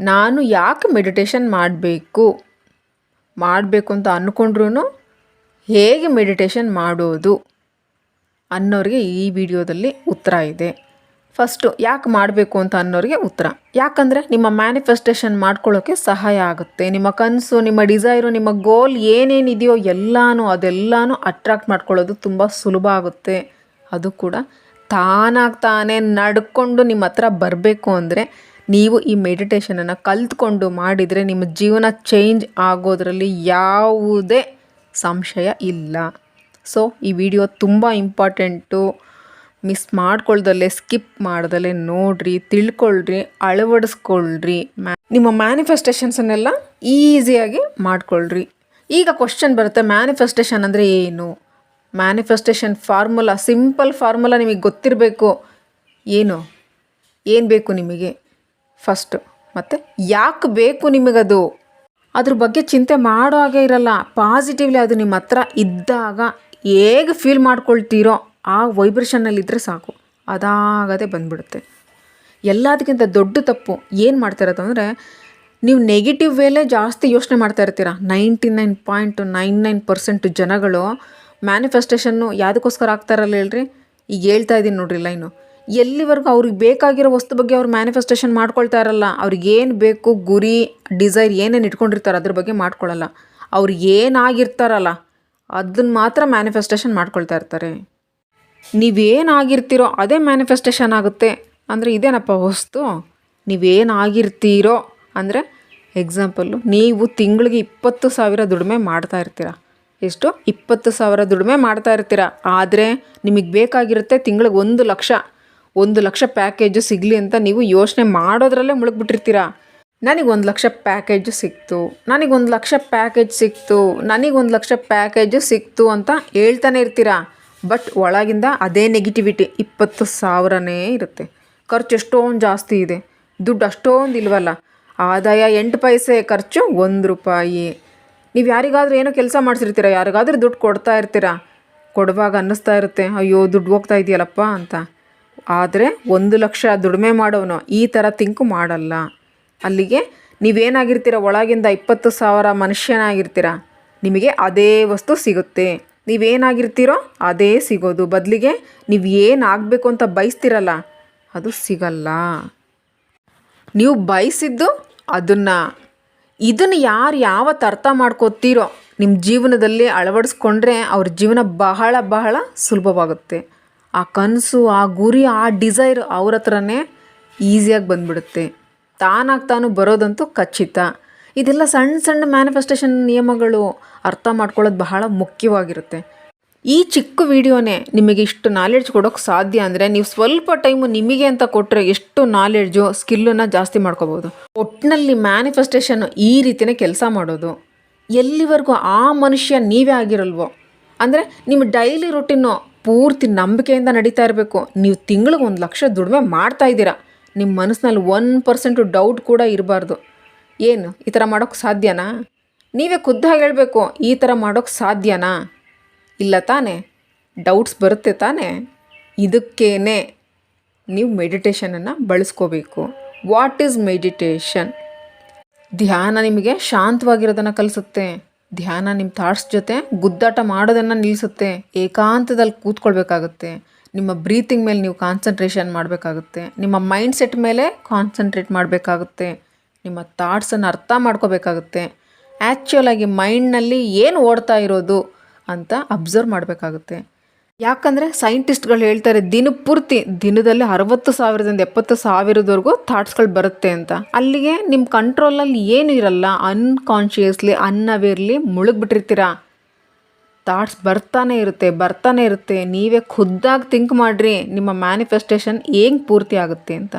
ನಾನು ಯಾಕೆ ಮೆಡಿಟೇಷನ್ ಮಾಡಬೇಕು? ಮಾಡಬೇಕು ಅಂತ ಅಂದ್ಕೊಂಡ್ರೂ ಹೇಗೆ ಮೆಡಿಟೇಷನ್ ಮಾಡೋದು ಅನ್ನೋರಿಗೆ ಈ ವಿಡಿಯೋದಲ್ಲಿ ಉತ್ತರ ಇದೆ. ಫಸ್ಟು ಯಾಕೆ ಮಾಡಬೇಕು ಅಂತ ಅನ್ನೋರಿಗೆ ಉತ್ತರ. ಯಾಕಂದರೆ ನಿಮ್ಮ ಮ್ಯಾನಿಫೆಸ್ಟೇಷನ್ ಮಾಡ್ಕೊಳ್ಳೋಕ್ಕೆ ಸಹಾಯ ಆಗುತ್ತೆ. ನಿಮ್ಮ ಕನಸು, ನಿಮ್ಮ ಡಿಸೈರು ನಿಮ್ಮ ಗೋಲ್ ಏನೇನಿದೆಯೋ ಎಲ್ಲನೂ, ಅದೆಲ್ಲನೂ ಅಟ್ರಾಕ್ಟ್ ಮಾಡ್ಕೊಳ್ಳೋದು ತುಂಬ ಸುಲಭ ಆಗುತ್ತೆ. ಅದು ಕೂಡ ತಾನಾಗಿ ತಾನೇ ನಡ್ಕೊಂಡು ನಿಮ್ಮ ಹತ್ರ ಬರಬೇಕು ಅಂದರೆ ನೀವು ಈ ಮೆಡಿಟೇಷನನ್ನು ಕಲ್ತ್ಕೊಂಡು ಮಾಡಿದರೆ ನಿಮ್ಮ ಜೀವನ ಚೇಂಜ್ ಆಗೋದರಲ್ಲಿ ಯಾವುದೇ ಸಂಶಯ ಇಲ್ಲ. ಸೊ ಈ ವಿಡಿಯೋ ತುಂಬ ಇಂಪಾರ್ಟೆಂಟು ಮಿಸ್ ಮಾಡ್ಕೊಳ್ದಲ್ಲೇ ಸ್ಕಿಪ್ ಮಾಡ್ದಲ್ಲೇ ನೋಡ್ರಿ, ತಿಳ್ಕೊಳ್ರಿ, ಅಳವಡಿಸ್ಕೊಳ್ರಿ. ಮ್ಯಾ ನಿಮ್ಮ ಮ್ಯಾನಿಫೆಸ್ಟೇಷನ್ಸನ್ನೆಲ್ಲ ಈಸಿಯಾಗಿ ಮಾಡ್ಕೊಳ್ರಿ. ಈಗ ಕ್ವಶನ್ ಬರುತ್ತೆ ಮ್ಯಾನಿಫೆಸ್ಟೇಷನ್ ಅಂದರೆ ಏನು? ಮ್ಯಾನಿಫೆಸ್ಟೇಷನ್ ಫಾರ್ಮುಲಾ ಸಿಂಪಲ್ ಫಾರ್ಮುಲಾ ನಿಮಗೆ ಗೊತ್ತಿರಬೇಕು. ಏನು? ಏನು ಬೇಕು ನಿಮಗೆ? ಫಸ್ಟು ಮತ್ತು ಯಾಕೆ ಬೇಕು ನಿಮಗದು? ಅದ್ರ ಬಗ್ಗೆ ಚಿಂತೆ ಮಾಡೋ ಹಾಗೆ ಇರಲ್ಲ. ಪಾಸಿಟಿವ್ಲಿ ಅದು ನಿಮ್ಮ ಹತ್ರ ಇದ್ದಾಗ ಹೇಗೆ ಫೀಲ್ ಮಾಡ್ಕೊಳ್ತೀರೋ ಆ ವೈಬ್ರೇಷನ್ನಲ್ಲಿದ್ದರೆ ಸಾಕು. ಅದಾಗದೆ ಬಂದ್ಬಿಡುತ್ತೆ. ಎಲ್ಲದಕ್ಕಿಂತ ದೊಡ್ಡ ತಪ್ಪು ಏನು ಮಾಡ್ತಿರೋದು ಅಂದರೆ, ನೀವು ನೆಗೆಟಿವ್ ವೇಲೇ ಜಾಸ್ತಿ ಯೋಚನೆ ಮಾಡ್ತಾ ಇರ್ತೀರ. Ninety nine point nine nine percent ಜನಗಳು ಮ್ಯಾನಿಫೆಸ್ಟೇಷನ್ನು ಯಾವುದಕ್ಕೋಸ್ಕರ ಆಗ್ತಾರಲ್ಲ ಹೇಳ್ರಿ. ಈಗ ಹೇಳ್ತಾ ಇದ್ದೀನಿ ನೋಡ್ರಿ ಲೈನು ಎಲ್ಲಿವರೆಗೂ ಅವ್ರಿಗೆ ಬೇಕಾಗಿರೋ ವಸ್ತು ಬಗ್ಗೆ ಅವ್ರು ಮ್ಯಾನಿಫೆಸ್ಟೇಷನ್ ಮಾಡ್ಕೊಳ್ತಾ ಇರಲ್ಲ. ಅವ್ರಿಗೆ ಏನು ಬೇಕು, ಗುರಿ ಡಿಸೈರ್ ಏನೇನು ಇಟ್ಕೊಂಡಿರ್ತಾರೆ ಅದ್ರ ಬಗ್ಗೆ ಮಾಡ್ಕೊಳ್ಳಲ್ಲ ಅವ್ರು ಏನಾಗಿರ್ತಾರಲ್ಲ ಅದನ್ನ ಮಾತ್ರ ಮ್ಯಾನಿಫೆಸ್ಟೇಷನ್ ಮಾಡ್ಕೊಳ್ತಾ ಇರ್ತಾರೆ. ನೀವೇನಾಗಿರ್ತೀರೋ ಅದೇ ಮ್ಯಾನಿಫೆಸ್ಟೇಷನ್ ಆಗುತ್ತೆ. ಅಂದರೆ ಇದೇನಪ್ಪ ವಸ್ತು? ನೀವೇನಾಗಿರ್ತೀರೋ, ಅಂದರೆ ಎಕ್ಸಾಂಪಲ್ಲು ನೀವು ತಿಂಗಳಿಗೆ ಇಪ್ಪತ್ತು ಸಾವಿರ ದುಡಿಮೆ ಮಾಡ್ತಾ ಇರ್ತೀರ. ಎಷ್ಟು? ಇಪ್ಪತ್ತು ಸಾವಿರ ದುಡಿಮೆ ಮಾಡ್ತಾ ಇರ್ತೀರ. ಆದರೆ ನಿಮಗೆ ಬೇಕಾಗಿರುತ್ತೆ ತಿಂಗಳಿಗೆ ಒಂದು ಲಕ್ಷ. ಒಂದು ಲಕ್ಷ ಪ್ಯಾಕೇಜು ಸಿಗಲಿ ಅಂತ ನೀವು ಯೋಚನೆ ಮಾಡೋದ್ರಲ್ಲೇ ಮುಳುಗ್ಬಿಟ್ಟಿರ್ತೀರಾ? ನನಗೆ ಒಂದು ಲಕ್ಷ ಪ್ಯಾಕೇಜು ಸಿಕ್ತು. ನನಗೆ ಒಂದು ಲಕ್ಷ ಪ್ಯಾಕೇಜ್ ಸಿಕ್ತು. ನನಗೆ ಒಂದು ಲಕ್ಷ ಪ್ಯಾಕೇಜು ಸಿಕ್ತು ಅಂತ ಹೇಳ್ತಾನೆ ಇರ್ತೀರಾ? ಬಟ್ ಒಳಗಿಂದ ಅದೇ ನೆಗೆಟಿವಿಟಿ ಇಪ್ಪತ್ತು ಸಾವಿರನೇ ಇರುತ್ತೆ. ಖರ್ಚು ಎಷ್ಟೊಂದು ಜಾಸ್ತಿ ಇದೆ. ದುಡ್ಡು ಅಷ್ಟೊಂದು ಇಲ್ವಲ್ಲ? ಆದಾಯ ಎಂಟು ಪೈಸೆ, ಖರ್ಚು ಒಂದು ರೂಪಾಯಿ. ನೀವು ಯಾರಿಗಾದ್ರೂ ಏನೋ ಕೆಲಸ ಮಾಡಿಸಿರ್ತೀರ? ಯಾರಿಗಾದ್ರೂ ದುಡ್ಡು ಕೊಡ್ತಾ ಇರ್ತೀರಾ? ಕೊಡುವಾಗ ಅನ್ನಿಸ್ತಾ ಇರುತ್ತೆ, ಅಯ್ಯೋ, ದುಡ್ಡು ಹೋಗ್ತಾ ಇದೆಯಲ್ಲಪ್ಪ ಅಂತ. ಆದರೆ ಒಂದು ಲಕ್ಷ ದುಡಿಮೆ ಮಾಡೋನು ಈ ಥರ ತಿಂಕು ಮಾಡಲ್ಲ. ಅಲ್ಲಿಗೆ ನೀವೇನಾಗಿರ್ತೀರ? ಒಳಗಿಂದ ಇಪ್ಪತ್ತು ಸಾವಿರ ಮನುಷ್ಯನಾಗಿರ್ತೀರ? ನಿಮಗೆ ಅದೇ ವಸ್ತು ಸಿಗುತ್ತೆ. ನೀವೇನಾಗಿರ್ತೀರೋ ಅದೇ ಸಿಗೋದು. ಬದಲಿಗೆ ನೀವು ಏನಾಗಬೇಕು ಅಂತ ಬಯಸ್ತಿರಲ್ಲ, ಅದು ಸಿಗಲ್ಲ. ನೀವು ಬಯಸಿದ್ದು ಅದನ್ನು. ಇದನ್ನು ಯಾರು ಯಾವತ್ತು ಅರ್ಥ ಮಾಡ್ಕೋತೀರೋ ನಿಮ್ಮ ಜೀವನದಲ್ಲಿ ಅಳವಡಿಸ್ಕೊಂಡ್ರೆ ಅವ್ರ ಜೀವನ ಬಹಳ ಬಹಳ ಸುಲಭವಾಗುತ್ತೆ. ಆ ಕನಸು, ಆ ಗುರಿ, ಆ ಡಿಸೈರ್ ಅವ್ರ ಹತ್ರನೇ ಈಸಿಯಾಗಿ ಬಂದ್ಬಿಡುತ್ತೆ. ತಾನಾಗಿ ತಾನು ಬರೋದಂತೂ ಖಚಿತ. ಇದೆಲ್ಲ ಸಣ್ಣ ಸಣ್ಣ ಮ್ಯಾನಿಫೆಸ್ಟೇಷನ್ ನಿಯಮಗಳು ಅರ್ಥ ಮಾಡ್ಕೊಳ್ಳೋದು ಬಹಳ ಮುಖ್ಯವಾಗಿರುತ್ತೆ. ಈ ಚಿಕ್ಕ ವಿಡಿಯೋನೇ ನಿಮಗೆ ಇಷ್ಟು ನಾಲೆಡ್ಜ್ ಕೊಡೋಕ್ಕೆ ಸಾಧ್ಯ ಅಂದರೆ ನೀವು ಸ್ವಲ್ಪ ಟೈಮು ನಿಮಗೆ ಅಂತ ಕೊಟ್ಟರೆ ಎಷ್ಟು ನಾಲೆಡ್ಜು ಸ್ಕಿಲ್ಲನ್ನು ಜಾಸ್ತಿ ಮಾಡ್ಕೋಬೋದು. ಒಟ್ಟಿನಲ್ಲಿ ಮ್ಯಾನಿಫೆಸ್ಟೇಷನ್ ಈ ರೀತಿಯೇ ಕೆಲಸ ಮಾಡೋದು. ಎಲ್ಲಿವರೆಗೂ ಆ ಮನುಷ್ಯ ನೀವೇ ಆಗಿರಲ್ವೋ. ಅಂದರೆ ನಿಮ್ಮ ಡೈಲಿ ರೊಟೀನು ಪೂರ್ತಿ ನಂಬಿಕೆಯಿಂದ ನಡೀತಾ ಇರಬೇಕು. ನೀವು ತಿಂಗಳಿಗೆ ಒಂದು ಲಕ್ಷ ದುಡಿಮೆ ಮಾಡ್ತಾ ಇದ್ದೀರಾ. ನಿಮ್ಮ ಮನಸ್ಸಿನಲ್ಲಿ ಒನ್ ಪರ್ಸೆಂಟು ಡೌಟ್ ಕೂಡ ಇರಬಾರ್ದು. ಏನು? ಈ ಥರ ಮಾಡೋಕ್ಕೆ ಸಾಧ್ಯನಾ? ನೀವೇ ಖುದ್ದಾಗಿ ಹೇಳಬೇಕು. ಈ ಥರ ಮಾಡೋಕ್ಕೆ ಸಾಧ್ಯನಾ? ಇಲ್ಲ ತಾನೇ? ಡೌಟ್ಸ್ ಬರುತ್ತೆ ತಾನೇ? ಇದಕ್ಕೇನೆ ನೀವು ಮೆಡಿಟೇಷನನ್ನು ಬಳಸ್ಕೋಬೇಕು. What is meditation? ಧ್ಯಾನ ನಿಮಗೆ ಶಾಂತವಾಗಿರೋದನ್ನು ಕಲಿಸುತ್ತೆ. ಧ್ಯಾನ ನಿಮ್ಮ ಥಾಟ್ಸ್ ಜೊತೆ ಗುದ್ದಾಟ ಮಾಡೋದನ್ನು ನಿಲ್ಲಿಸುತ್ತೆ ಏಕಾಂತದಲ್ಲಿ ಕೂತ್ಕೊಳ್ಬೇಕಾಗುತ್ತೆ. ನಿಮ್ಮ ಬ್ರೀತಿಂಗ್ ಮೇಲೆ ನೀವು ಕಾನ್ಸಂಟ್ರೇಷನ್ ಮಾಡಬೇಕಾಗುತ್ತೆ. ನಿಮ್ಮ ಮೈಂಡ್ ಸೆಟ್ ಮೇಲೆ ಕಾನ್ಸಂಟ್ರೇಟ್ ಮಾಡಬೇಕಾಗುತ್ತೆ. ನಿಮ್ಮ ಥಾಟ್ಸನ್ನು ಅರ್ಥ ಮಾಡ್ಕೋಬೇಕಾಗುತ್ತೆ. ಆ್ಯಕ್ಚುಲಾಗಿ ಮೈಂಡ್ನಲ್ಲಿ ಏನು ಓಡ್ತಾ ಇರೋದು ಅಂತ ಅಬ್ಸರ್ವ್ ಮಾಡಬೇಕಾಗುತ್ತೆ. ಯಾಕಂದರೆ ಸೈಂಟಿಸ್ಟ್ಗಳು ಹೇಳ್ತಾರೆ ದಿನ ಪೂರ್ತಿ ದಿನದಲ್ಲಿ ಅರವತ್ತು ಸಾವಿರದಿಂದ ಎಪ್ಪತ್ತು ಸಾವಿರದವರೆಗೂ ಥಾಟ್ಸ್ಗಳು ಬರುತ್ತೆ ಅಂತ. ಅಲ್ಲಿಗೆ ನಿಮ್ಮ ಕಂಟ್ರೋಲಲ್ಲಿ ಏನು ಇರಲ್ಲ ಅನ್ಕಾನ್ಷಿಯಸ್ಲಿ ಅನ್ಅವೇರ್ಲಿ ಮುಳುಗ್ಬಿಟ್ಟಿರ್ತೀರ? ಥಾಟ್ಸ್ ಬರ್ತಾನೆ ಇರುತ್ತೆ ಬರ್ತಾನೆ ಇರುತ್ತೆ. ನೀವೇ ಖುದ್ದಾಗಿ ಥಿಂಕ್ ಮಾಡಿರಿ, ನಿಮ್ಮ ಮ್ಯಾನಿಫೆಸ್ಟೇಷನ್ ಹೆಂಗೆ ಪೂರ್ತಿ ಆಗುತ್ತೆ ಅಂತ.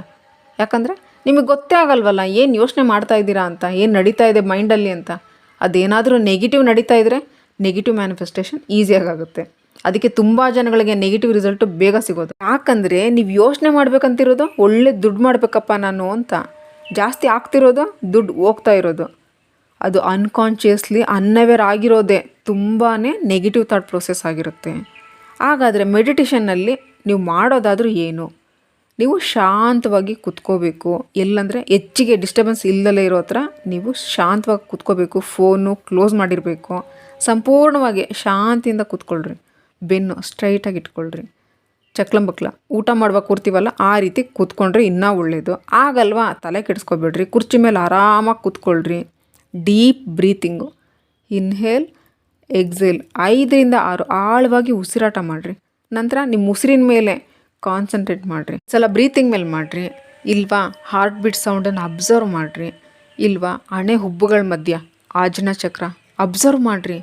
ಯಾಕಂದರೆ ನಿಮಗೆ ಗೊತ್ತೇ ಆಗಲ್ವಲ್ಲ, ಏನು ಯೋಚನೆ ಮಾಡ್ತಾ ಇದ್ದೀರಾ ಅಂತ, ಏನು ನಡೀತಾ ಇದೆ ಮೈಂಡಲ್ಲಿ ಅಂತ. ಅದೇನಾದರೂ ನೆಗೆಟಿವ್ ನಡೀತಾ ಇದ್ದರೆ ನೆಗೆಟಿವ್ ಮ್ಯಾನಿಫೆಸ್ಟೇಷನ್ ಈಸಿಯಾಗುತ್ತೆ ಅದಕ್ಕೆ ತುಂಬ ಜನಗಳಿಗೆ ನೆಗೆಟಿವ್ ರಿಸಲ್ಟ್ ಬೇಗ ಸಿಗೋದು. ಯಾಕಂದರೆ ನೀವು ಯೋಚನೆ ಮಾಡ್ಬೇಕಂತಿರೋದು ಒಳ್ಳೆ ದುಡ್ಡು ಮಾಡಬೇಕಪ್ಪ ನಾನು ಅಂತ. ಜಾಸ್ತಿ ಆಗ್ತಿರೋದು ದುಡ್ಡು ಹೋಗ್ತಾ ಇರೋದು. ಅದು ಅನ್ಕಾನ್ಷಿಯಸ್ಲಿ ಅನ್ಅವೇರ್ ಆಗಿರೋದೇ ತುಂಬಾ ನೆಗೆಟಿವ್ ಥಾಟ್ ಪ್ರೊಸೆಸ್ ಆಗಿರುತ್ತೆ. ಹಾಗಾದರೆ ಮೆಡಿಟೇಷನ್ನಲ್ಲಿ ನೀವು ಮಾಡೋದಾದರೂ ಏನು? ನೀವು ಶಾಂತವಾಗಿ ಕುತ್ಕೋಬೇಕು. ಎಲ್ಲಂದರೆ ಹೆಚ್ಚಿಗೆ ಡಿಸ್ಟರ್ಬೆನ್ಸ್ ಇಲ್ಲದಲೇ ಇರೋ ಹತ್ರ ನೀವು ಶಾಂತವಾಗಿ ಕುತ್ಕೋಬೇಕು. ಫೋನು ಕ್ಲೋಸ್ ಮಾಡಿರಬೇಕು. ಸಂಪೂರ್ಣವಾಗಿ ಶಾಂತಿಯಿಂದ ಕೂತ್ಕೊಳ್ರಿ. ಬೆನ್ನು ಸ್ಟ್ರೈಟಾಗಿ ಇಟ್ಕೊಳ್ರಿ. ಚಕ್ಲಂಬಕ್ಲ ಊಟ ಮಾಡುವಾಗ ಕೂರ್ತೀವಲ್ಲ, ಆ ರೀತಿ ಕೂತ್ಕೊಂಡ್ರೆ ಇನ್ನೂ ಒಳ್ಳೆಯದು ಆಗಲ್ವಾ, ತಲೆ ಕೆಡಿಸ್ಕೊಬೇಡ್ರಿ. ಕುರ್ಚಿ ಮೇಲೆ ಆರಾಮಾಗಿ ಕೂತ್ಕೊಳ್ರಿ. ಡೀಪ್ ಬ್ರೀತಿಂಗು ಇನ್ಹೇಲ್ ಎಕ್ಸೇಲ್ ಐದರಿಂದ ಆರು ಆಳವಾಗಿ ಉಸಿರಾಟ ಮಾಡಿರಿ. ನಂತರ ನಿಮ್ಮ ಉಸಿರಿನ ಮೇಲೆ ಕಾನ್ಸಂಟ್ರೇಟ್ ಮಾಡಿರಿ. ಸಲ ಬ್ರೀತಿಂಗ್ ಮೇಲೆ ಮಾಡಿರಿ. ಇಲ್ವಾ ಹಾರ್ಟ್ ಬೀಟ್ ಸೌಂಡನ್ನು ಅಬ್ಸರ್ವ್ ಮಾಡಿರಿ. ಇಲ್ವಾ, ಹಣೆ, ಹುಬ್ಬುಗಳ ಮಧ್ಯ, ಆಜ್ನ ಚಕ್ರ ಅಬ್ಸರ್ವ್ ಮಾಡಿರಿ.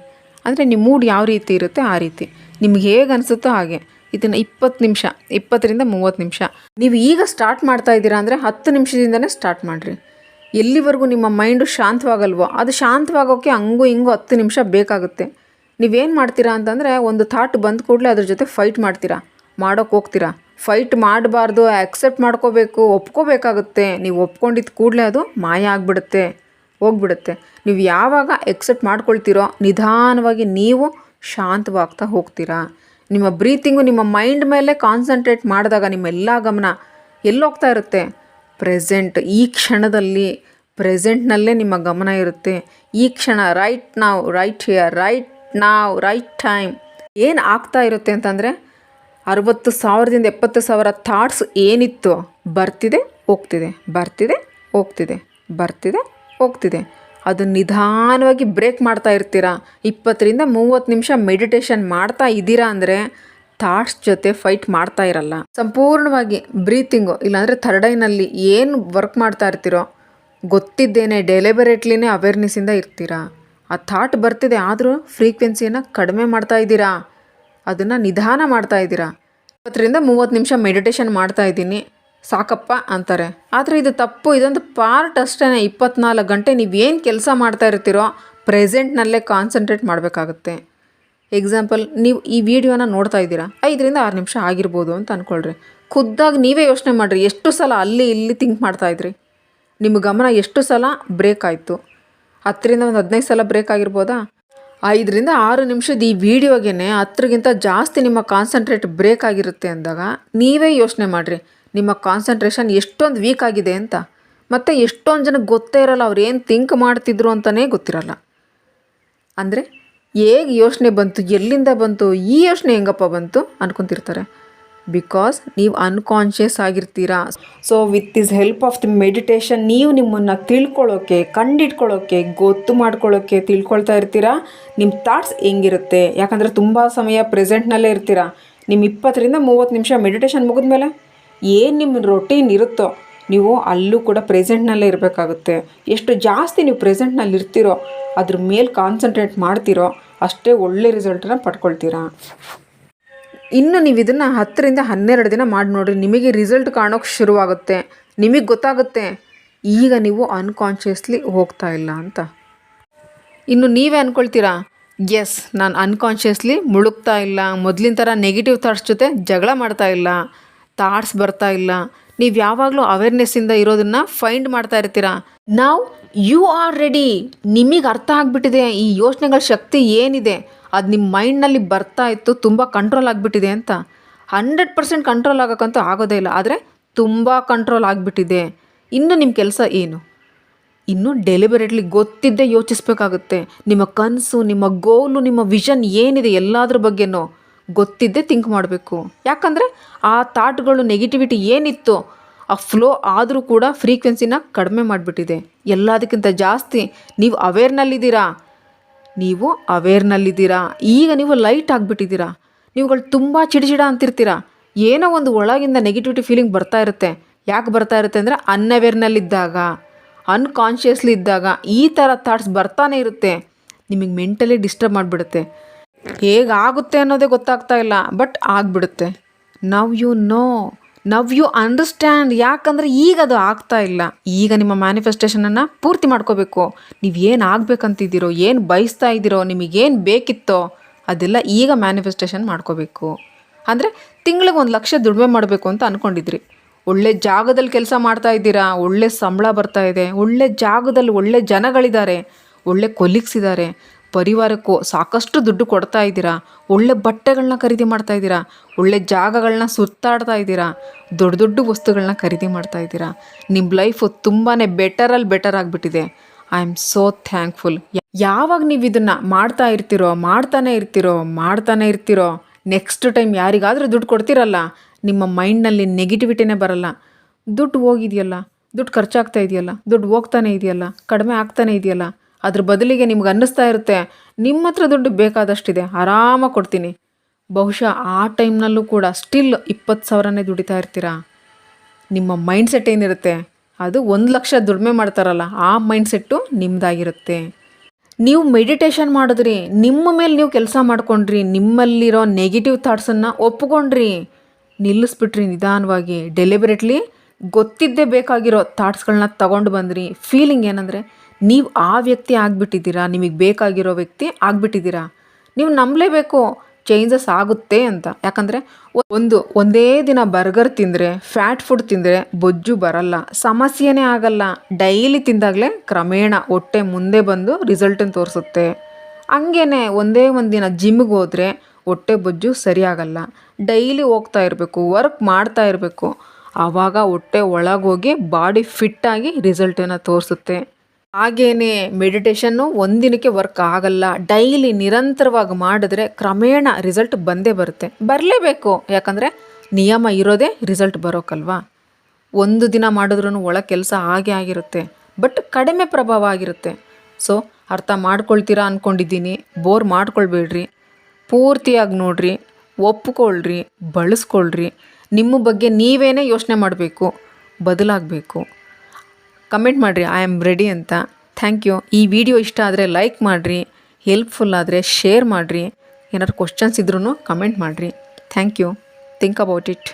ಅಂದರೆ ನಿಮ್ಮ ಮೂಡ್ ಯಾವ ರೀತಿ ಇರುತ್ತೆ ಆ ರೀತಿ. ನಿಮ್ಗೆ ಹೇಗೆ ಅನಿಸುತ್ತೋ ಹಾಗೆ. ಇದನ್ನು ಇಪ್ಪತ್ತು ನಿಮಿಷ, ಇಪ್ಪತ್ತರಿಂದ ಮೂವತ್ತು ನಿಮಿಷ. ನೀವು ಈಗ ಸ್ಟಾರ್ಟ್ ಮಾಡ್ತಾ ಇದ್ದೀರಾ ಅಂದರೆ ಹತ್ತು ನಿಮಿಷದಿಂದನೇ ಸ್ಟಾರ್ಟ್ ಮಾಡಿರಿ. ಎಲ್ಲಿವರೆಗೂ ನಿಮ್ಮ ಮೈಂಡು ಶಾಂತವಾಗಲ್ವೋ, ಅದು ಶಾಂತವಾಗೋಕ್ಕೆ ಹಂಗೂ ಹಿಂಗೂ ಹತ್ತು ನಿಮಿಷ ಬೇಕಾಗುತ್ತೆ. ನೀವೇನು ಮಾಡ್ತೀರಾ ಅಂತಂದರೆ ಒಂದು ಥಾಟ್ ಬಂದ ಕೂಡಲೇ ಅದ್ರ ಜೊತೆ ಫೈಟ್ ಮಾಡ್ತೀರಾ. ಮಾಡೋಕ್ಕೆ ಹೋಗ್ತೀರಾ. ಫೈಟ್ ಮಾಡಬಾರ್ದು ಆಕ್ಸೆಪ್ಟ್ ಮಾಡ್ಕೋಬೇಕು, ಒಪ್ಕೋಬೇಕಾಗುತ್ತೆ. ನೀವು ಒಪ್ಕೊಂಡಿದ್ದ ಕೂಡಲೇ ಅದು ಮಾಯ ಆಗಿಬಿಡುತ್ತೆ. ಹೋಗ್ಬಿಡುತ್ತೆ. ನೀವು ಯಾವಾಗ ಎಕ್ಸೆಪ್ಟ್ ಮಾಡ್ಕೊಳ್ತೀರೋ ನಿಧಾನವಾಗಿ ನೀವು ಶಾಂತವಾಗ್ತಾ ಹೋಗ್ತೀರಾ. ನಿಮ್ಮ ಬ್ರೀತಿಂಗು ನಿಮ್ಮ ಮೈಂಡ್ ಮೇಲೆ ಕಾನ್ಸಂಟ್ರೇಟ್ ಮಾಡಿದಾಗ ನಿಮ್ಮ ಎಲ್ಲ ಗಮನ ಎಲ್ಲೋಗ್ತಾ ಇರುತ್ತೆ. ಪ್ರೆಸೆಂಟ್ ಈ ಕ್ಷಣದಲ್ಲಿ ಪ್ರೆಸೆಂಟ್ನಲ್ಲೇ ನಿಮ್ಮ ಗಮನ ಇರುತ್ತೆ. ಈ ಕ್ಷಣ ರೈಟ್ ನಾವು ರೈಟ್ ಹಿಯರ್ ರೈಟ್ ನಾವು ರೈಟ್ ಟೈಮ್ ಏನು ಆಗ್ತಾ ಇರುತ್ತೆ ಅಂತಂದರೆ ಅರವತ್ತು ಸಾವಿರದಿಂದ ಎಪ್ಪತ್ತು ಸಾವಿರ ಥಾಟ್ಸ್ ಏನಿತ್ತು ಬರ್ತಿದೆ, ಹೋಗ್ತಿದೆ ಬರ್ತಿದೆ ಹೋಗ್ತಿದೆ, ಬರ್ತಿದೆ. ಹೋಗ್ತಿದೆ. ಅದು ನಿಧಾನವಾಗಿ ಬ್ರೇಕ್ ಮಾಡ್ತಾ ಇರ್ತೀರಾ? ಇಪ್ಪತ್ತರಿಂದ ಮೂವತ್ತು ನಿಮಿಷ ಮೆಡಿಟೇಷನ್ ಮಾಡ್ತಾ ಇದ್ದೀರಾ ಅಂದರೆ ಥಾಟ್ಸ್ ಜೊತೆ ಫೈಟ್ ಮಾಡ್ತಾ ಇರಲ್ಲ. ಸಂಪೂರ್ಣವಾಗಿ ಬ್ರೀತಿಂಗು, ಇಲ್ಲಾಂದರೆ ಥರ್ಡ್ ಐನಲ್ಲಿ ಏನು ವರ್ಕ್ ಮಾಡ್ತಾ ಇರ್ತೀರೋ, ಗೊತ್ತಿದ್ದೇನೆ, ಡೆಲಿಬರೇಟ್ಲಿನೇ ಅವೇರ್ನೆಸ್ಸಿಂದ ಇರ್ತೀರಾ? ಆ ಥಾಟ್ ಬರ್ತಿದೆ, ಆದರೂ ಫ್ರೀಕ್ವೆನ್ಸಿಯನ್ನು ಕಡಿಮೆ ಮಾಡ್ತಾ ಇದ್ದೀರಾ? ಅದನ್ನು ನಿಧಾನ ಮಾಡ್ತಾ ಇದ್ದೀರಾ? ಇಪ್ಪತ್ತರಿಂದ ಮೂವತ್ತು ನಿಮಿಷ ಮೆಡಿಟೇಷನ್ ಮಾಡ್ತಾ ಇದ್ದೀನಿ. ಸಾಕಪ್ಪ ಅಂತಾರೆ. ಆದರೆ ಇದು ತಪ್ಪು. ಇದೊಂದು ಪಾರ್ಟ್ ಅಷ್ಟೇ ಇಪ್ಪತ್ನಾಲ್ಕು ಗಂಟೆ ನೀವೇನು ಕೆಲಸ ಮಾಡ್ತಾ ಇರ್ತೀರೋ ಪ್ರೆಸೆಂಟ್ನಲ್ಲೇ ಕಾನ್ಸಂಟ್ರೇಟ್ ಮಾಡಬೇಕಾಗುತ್ತೆ. ಎಕ್ಸಾಂಪಲ್ ನೀವು ಈ ವಿಡಿಯೋನ ನೋಡ್ತಾ ಇದ್ದೀರಾ? ಐದರಿಂದ ಆರು ನಿಮಿಷ ಆಗಿರ್ಬೋದು ಅಂತ ಅಂದ್ಕೊಳ್ರಿ ಖುದ್ದಾಗಿ ನೀವೇ ಯೋಚನೆ ಮಾಡಿರಿ. ಎಷ್ಟು ಸಲ ಅಲ್ಲಿ ಇಲ್ಲಿ ಥಿಂಕ್ ಮಾಡ್ತಾ ಇದ್ರಿ? ನಿಮ್ಮ ಗಮನ ಎಷ್ಟು ಸಲ ಬ್ರೇಕ್ ಆಯಿತು? ಹತ್ತರಿಂದ ಒಂದು ಹದಿನೈದು ಸಲ ಬ್ರೇಕ್ ಆಗಿರ್ಬೋದಾ? ಐದರಿಂದ ಆರು ನಿಮಿಷದ ಈ ವಿಡಿಯೋಗೆ ಹತ್ತರಿಗಿಂತ ಜಾಸ್ತಿ ನಿಮ್ಮ ಕಾನ್ಸಂಟ್ರೇಟ್ ಬ್ರೇಕ್ ಆಗಿರುತ್ತೆ ಅಂದಾಗ ನೀವೇ ಯೋಚನೆ ಮಾಡಿರಿ. ನಿಮ್ಮ ಕಾನ್ಸಂಟ್ರೇಷನ್ ಎಷ್ಟೊಂದು ವೀಕ್ ಆಗಿದೆ ಅಂತ. ಮತ್ತು ಎಷ್ಟೊಂದು ಜನಕ್ಕೆ ಗೊತ್ತೇ ಇರಲ್ಲ, ಅವ್ರು ಏನು ಥಿಂಕ್ ಮಾಡ್ತಿದ್ರು ಅಂತಲೇ ಗೊತ್ತಿರಲ್ಲ. ಅಂದರೆ ಹೇಗೆ ಯೋಚನೆ ಬಂತು, ಎಲ್ಲಿಂದ ಬಂತು, ಈ ಯೋಚನೆ ಹೆಂಗಪ್ಪ ಬಂತು ಅನ್ಕೊತಿರ್ತಾರೆ. ಬಿಕಾಸ್ ನೀವು unconscious ಆಗಿರ್ತೀರಾ. So with this help of the meditation ನೀವು ನಿಮ್ಮನ್ನು ತಿಳ್ಕೊಳ್ಳೋಕ್ಕೆ ಕಂಡಿಡ್ಕೊಳ್ಳೋಕ್ಕೆ ಗೊತ್ತು ಮಾಡ್ಕೊಳ್ಳೋಕ್ಕೆ ತಿಳ್ಕೊಳ್ತಾ ಇರ್ತೀರಾ? ನಿಮ್ಮ ಥಾಟ್ಸ್ ಹೆಂಗಿರುತ್ತೆ? ಯಾಕಂದರೆ ತುಂಬ ಸಮಯ ಪ್ರೆಸೆಂಟ್ನಲ್ಲೇ ಇರ್ತೀರಾ? ನಿಮ್ಮ ಇಪ್ಪತ್ತರಿಂದ ಮೂವತ್ತು ನಿಮಿಷ ಮೆಡಿಟೇಷನ್ ಮುಗಿದ್ಮೇಲೆ ಏನು ನಿಮ್ಮ ರೊಟೀನ್ ಇರುತ್ತೋ, ನೀವು ಅಲ್ಲೂ ಕೂಡ ಪ್ರೆಸೆಂಟ್ನಲ್ಲೇ ಇರಬೇಕಾಗುತ್ತೆ. ಎಷ್ಟು ಜಾಸ್ತಿ ನೀವು ಪ್ರೆಸೆಂಟ್ನಲ್ಲಿ ಇರ್ತೀರೋ, ಅದ್ರ ಮೇಲೆ ಕಾನ್ಸಂಟ್ರೇಟ್ ಮಾಡ್ತೀರೋ, ಅಷ್ಟೇ ಒಳ್ಳೆ ರಿಸಲ್ಟನ್ನು ಪಡ್ಕೊಳ್ತೀರಾ. ಇನ್ನು ನೀವು ಇದನ್ನು ಹತ್ತರಿಂದ ಹನ್ನೆರಡು ದಿನ ಮಾಡಿ ನೋಡಿರಿ, ನಿಮಗೆ ರಿಸಲ್ಟ್ ಕಾಣೋಕ್ಕೆ ಶುರುವಾಗುತ್ತೆ. ನಿಮಗೆ ಗೊತ್ತಾಗುತ್ತೆ. ಈಗ ನೀವು ಅನ್ಕಾನ್ಷಿಯಸ್ಲಿ ಹೋಗ್ತಾ ಇಲ್ಲ ಅಂತ. ಇನ್ನು ನೀವೇ ಅಂದ್ಕೊಳ್ತೀರಾ ಎಸ್ ನಾನು ಅನ್ಕಾನ್ಷಿಯಸ್ಲಿ ಮುಳುಗ್ತಾ ಇಲ್ಲ. ಮೊದಲಿನ ಥರ ನೆಗೆಟಿವ್ ಥಾಟ್ಸ್ ಜೊತೆ ಜಗಳ ಮಾಡ್ತಾ ಇಲ್ಲ. ಥಾಟ್ಸ್ ಬರ್ತಾ ಇಲ್ಲ. ನೀವು ಯಾವಾಗಲೂ ಅವೇರ್ನೆಸ್ಸಿಂದ ಇರೋದನ್ನು ಫೈಂಡ್ ಮಾಡ್ತಾ ಇರ್ತೀರಾ? ನಾವು ಯು ಆರ್ ರೆಡಿ ನಿಮಗೆ ಅರ್ಥ ಆಗಿಬಿಟ್ಟಿದೆ. ಈ ಯೋಚನೆಗಳ ಶಕ್ತಿ ಏನಿದೆ? ಅದು ನಿಮ್ಮ ಮೈಂಡ್ನಲ್ಲಿ ಬರ್ತಾ ಇತ್ತು, ತುಂಬ ಕಂಟ್ರೋಲ್ ಆಗಿಬಿಟ್ಟಿದೆ ಅಂತ. ಹಂಡ್ರೆಡ್ ಪರ್ಸೆಂಟ್ ಕಂಟ್ರೋಲ್ ಆಗೋಕ್ಕಂತೂ ಆಗೋದೇ ಇಲ್ಲ. ಆದರೆ ತುಂಬ ಕಂಟ್ರೋಲ್ ಆಗಿಬಿಟ್ಟಿದೆ. ಇನ್ನು ನಿಮ್ಮ ಕೆಲಸ ಏನು? ಇನ್ನು ಡೆಲಿಬರೇಟ್ಲಿ ಗೊತ್ತಿದ್ದೇ ಯೋಚಿಸ್ಬೇಕಾಗುತ್ತೆ. ನಿಮ್ಮ ಕನಸು, ನಿಮ್ಮ ಗೋಲು ನಿಮ್ಮ ವಿಷನ್ ಏನಿದೆ ಎಲ್ಲದ್ರ ಬಗ್ಗೆನೂ. ಗೊತ್ತಿದ್ದೇ ಥಿಂಕ್ ಮಾಡಬೇಕು. ಯಾಕಂದರೆ ಆ ಥಾಟ್ಗಳು ನೆಗೆಟಿವಿಟಿ ಏನಿತ್ತು, ಆ ಫ್ಲೋ ಆದರೂ ಕೂಡ ಫ್ರೀಕ್ವೆನ್ಸಿನ ಕಡಿಮೆ ಮಾಡಿಬಿಟ್ಟಿದೆ. ಎಲ್ಲದಕ್ಕಿಂತ ಜಾಸ್ತಿ ನೀವು ಅವೇರ್ನಲ್ಲಿದ್ದೀರಾ ನೀವು ಅವೇರ್ನಲ್ಲಿದ್ದೀರಾ ಈಗ ನೀವು ಲೈಟ್ ಆಗಿಬಿಟ್ಟಿದ್ದೀರಾ? ನೀವುಗಳು ತುಂಬ ಚಿಡಚಿಡ ಅಂತಿರ್ತೀರ? ಏನೋ ಒಂದು ಒಳಗಿಂದ ನೆಗೆಟಿವಿಟಿ ಫೀಲಿಂಗ್ ಬರ್ತಾ ಇರುತ್ತೆ. ಯಾಕೆ ಬರ್ತಾ ಇರುತ್ತೆ ಅಂದರೆ ಅನ್ಅವೇರ್ನಲ್ಲಿದ್ದಾಗ ಅನ್ಕಾನ್ಷಿಯಸ್ಲಿ ಇದ್ದಾಗ ಈ ಥರ ಥಾಟ್ಸ್ ಬರ್ತಾನೆ ಇರುತ್ತೆ. ನಿಮಗೆ ಮೆಂಟಲಿ ಡಿಸ್ಟರ್ಬ್ ಮಾಡಿಬಿಡುತ್ತೆ. ಹೇಗಾಗುತ್ತೆ ಅನ್ನೋದೇ ಗೊತ್ತಾಗ್ತಾ ಇಲ್ಲ ಬಟ್ ಆಗಿಬಿಡುತ್ತೆ. Now you know now you understand ಯಾಕಂದರೆ ಈಗ ಅದು ಆಗ್ತಾ ಇಲ್ಲ. ಈಗ ನಿಮ್ಮ ಮ್ಯಾನಿಫೆಸ್ಟೇಷನನ್ನು ಪೂರ್ತಿ ಮಾಡ್ಕೋಬೇಕು. ನೀವು ಏನು ಆಗಬೇಕಂತಿದ್ದೀರೋ, ಏನು ಬಯಸ್ತಾ ಇದ್ದೀರೋ, ನಿಮಗೇನು ಬೇಕಿತ್ತೋ, ಅದೆಲ್ಲ ಈಗ ಮ್ಯಾನಿಫೆಸ್ಟೇಷನ್ ಮಾಡ್ಕೋಬೇಕು. ಅಂದರೆ ತಿಂಗಳಿಗೆ ಒಂದು ಲಕ್ಷ ದುಡಿಮೆ ಮಾಡಬೇಕು ಅಂತ ಅಂದ್ಕೊಂಡಿದ್ರಿ ಒಳ್ಳೆ ಜಾಗದಲ್ಲಿ ಕೆಲಸ ಮಾಡ್ತಾ ಇದ್ದೀರಾ? ಒಳ್ಳೆ ಸಂಬಳ ಬರ್ತಾ ಇದೆ. ಒಳ್ಳೆ ಜಾಗದಲ್ಲಿ ಒಳ್ಳೆ ಜನಗಳಿದ್ದಾರೆ. ಒಳ್ಳೆ ಕೊಲೀಗ್ಸ್ ಇದ್ದಾರೆ. ಪರಿವಾರಕ್ಕೂ ಸಾಕಷ್ಟು ದುಡ್ಡು ಕೊಡ್ತಾ ಇದ್ದೀರಾ? ಒಳ್ಳೆ ಬಟ್ಟೆಗಳನ್ನ ಖರೀದಿ ಮಾಡ್ತಾ ಇದ್ದೀರಾ? ಒಳ್ಳೆ ಜಾಗಗಳನ್ನ ಸುತ್ತಾಡ್ತಾ ಇದ್ದೀರಾ? ದೊಡ್ಡ ದೊಡ್ಡ ವಸ್ತುಗಳನ್ನ ಖರೀದಿ ಮಾಡ್ತಾ ಇದ್ದೀರಾ? ನಿಮ್ಮ ಲೈಫು ತುಂಬಾ ಬೆಟರಲ್ಲಿ ಬೆಟರ್ ಆಗಿಬಿಟ್ಟಿದೆ. I am so thankful. ಯಾವಾಗ ನೀವು ಇದನ್ನು ಮಾಡ್ತಾ ಇರ್ತೀರೋ, ಮಾಡ್ತಾನೆ ಇರ್ತೀರೋ ಮಾಡ್ತಾನೆ ಇರ್ತೀರೋ, ನೆಕ್ಸ್ಟ್ ಟೈಮ್ ಯಾರಿಗಾದರೂ ದುಡ್ಡು ಕೊಡ್ತೀರಲ್ಲ, ನಿಮ್ಮ ಮೈಂಡ್ನಲ್ಲಿ ನೆಗೆಟಿವಿಟಿನೇ ಬರಲ್ಲ. ದುಡ್ಡು ಹೋಗಿದೆಯಲ್ಲ, ದುಡ್ಡು ಖರ್ಚಾಗ್ತಾ ಇದೆಯಲ್ಲ, ದುಡ್ಡು ಹೋಗ್ತಾನೆ ಇದೆಯಲ್ಲ, ಕಡಿಮೆ ಆಗ್ತಾನೆ ಇದೆಯಲ್ಲ ಅದ್ರ ಬದಲಿಗೆ ನಿಮ್ಗೆ ಅನ್ನಿಸ್ತಾ ಇರುತ್ತೆ, ನಿಮ್ಮ ಹತ್ರ ದುಡ್ಡು ಬೇಕಾದಷ್ಟಿದೆ, ಆರಾಮಾಗಿ ಕೊಡ್ತೀನಿ. ಬಹುಶಃ ಆ ಟೈಮ್ನಲ್ಲೂ ಕೂಡ ಸ್ಟಿಲ್ ಇಪ್ಪತ್ತು ಸಾವಿರನೇ ದುಡಿತಾ ಇರ್ತೀರಾ? ನಿಮ್ಮ ಮೈಂಡ್ ಸೆಟ್ ಏನಿರುತ್ತೆ? ಅದು ಒಂದು ಲಕ್ಷ ದುಡಿಮೆ ಮಾಡ್ತಾರಲ್ಲ, ಆ ಮೈಂಡ್ ಸೆಟ್ಟು ನಿಮ್ಮದಾಗಿರುತ್ತೆ ನೀವು ಮೆಡಿಟೇಷನ್ ಮಾಡಿದ್ರಿ, ನಿಮ್ಮ ಮೇಲೆ ನೀವು ಕೆಲಸ ಮಾಡ್ಕೊಂಡ್ರಿ, ನಿಮ್ಮಲ್ಲಿರೋ ನೆಗೆಟಿವ್ ಥಾಟ್ಸನ್ನು ಒಪ್ಕೊಂಡ್ರಿ. ನಿಲ್ಲಿಸ್ಬಿಟ್ರಿ ನಿಧಾನವಾಗಿ, ಡೆಲಿಬರೇಟ್ಲಿ ಗೊತ್ತಿದ್ದೇ ಬೇಕಾಗಿರೋ ಥಾಟ್ಸ್ಗಳನ್ನ ತಗೊಂಡು ಬಂದ್ರಿ. ಫೀಲಿಂಗ್ ಏನಂದರೆ ನೀವು ಆ ವ್ಯಕ್ತಿ ಆಗಿಬಿಟ್ಟಿದ್ದೀರಾ, ನಿಮಗೆ ಬೇಕಾಗಿರೋ ವ್ಯಕ್ತಿ ಆಗಿಬಿಟ್ಟಿದ್ದೀರಾ? ನೀವು ನಂಬಲೇಬೇಕು ಚೇಂಜಸ್ ಆಗುತ್ತೆ ಅಂತ. ಯಾಕಂದರೆ ಒಂದು, ಒಂದೇ ದಿನ ಬರ್ಗರ್ ತಿಂದರೆ ಫ್ಯಾಟ್ ಫುಡ್ ತಿಂದರೆ ಬೊಜ್ಜು ಬರಲ್ಲ. ಸಮಸ್ಯೆನೇ ಆಗಲ್ಲ. ಡೈಲಿ ತಿಂದಾಗಲೇ ಕ್ರಮೇಣ ಹೊಟ್ಟೆ ಮುಂದೆ ಬಂದು ರಿಸಲ್ಟನ್ನು ತೋರಿಸುತ್ತೆ. ಹಂಗೇ ಒಂದೇ ಒಂದು ದಿನ ಜಿಮ್ಗೆ ಹೋದರೆ ಹೊಟ್ಟೆ ಬೊಜ್ಜು ಸರಿಯಾಗಲ್ಲ. ಡೈಲಿ ಹೋಗ್ತಾ ಇರಬೇಕು ವರ್ಕ್ ಮಾಡ್ತಾ ಇರಬೇಕು. ಆವಾಗ ಹೊಟ್ಟೆ ಒಳಗೋಗಿ ಬಾಡಿ ಫಿಟ್ಟಾಗಿ ರಿಸಲ್ಟನ್ನು ತೋರಿಸುತ್ತೆ. ಹಾಗೇನೆ ಮೆಡಿಟೇಷನ್ನು ಒಂದಿನಕ್ಕೆ ವರ್ಕ್ ಆಗಲ್ಲ. ಡೈಲಿ ನಿರಂತರವಾಗಿ ಮಾಡಿದ್ರೆ ಕ್ರಮೇಣ ರಿಸಲ್ಟ್ ಬಂದೇ ಬರುತ್ತೆ. ಬರಲೇಬೇಕು. ಯಾಕಂದರೆ ನಿಯಮ ಇರೋದೇ ರಿಸಲ್ಟ್ ಬರೋಕ್ಕಲ್ವಾ ಒಂದು ದಿನ ಮಾಡಿದ್ರೂ ಒಳ ಕೆಲಸ ಹಾಗೆ ಆಗಿರುತ್ತೆ. ಬಟ್ ಕಡಿಮೆ ಪ್ರಭಾವ ಆಗಿರುತ್ತೆ. ಸೊ ಅರ್ಥ ಮಾಡ್ಕೊಳ್ತೀರಾ ಅಂದ್ಕೊಂಡಿದ್ದೀನಿ ಬೋರ್ ಮಾಡ್ಕೊಳ್ಬೇಡ್ರಿ. ಪೂರ್ತಿಯಾಗಿ ನೋಡ್ರಿ. ಒಪ್ಕೊಳ್ರಿ. ಬಳಸ್ಕೊಳ್ರಿ. ನಿಮ್ಮ ಬಗ್ಗೆ ನೀವೇನೇ ಯೋಚನೆ ಮಾಡಬೇಕು. ಬದಲಾಗಬೇಕು. ಕಮೆಂಟ್ ಮಾಡಿರಿ ಐ ಆಮ್ ರೆಡಿ ಅಂತ. ಥ್ಯಾಂಕ್ ಯು ಈ ವಿಡಿಯೋ ಇಷ್ಟ ಆದರೆ ಲೈಕ್ ಮಾಡಿರಿ ಹೆಲ್ಪ್ಫುಲ್ ಆದರೆ ಶೇರ್ ಮಾಡಿರಿ. ಏನಾದ್ರು ಕ್ವಶನ್ಸ್ ಇದ್ರೂ ಕಮೆಂಟ್ ಮಾಡಿರಿ. Thank you think about it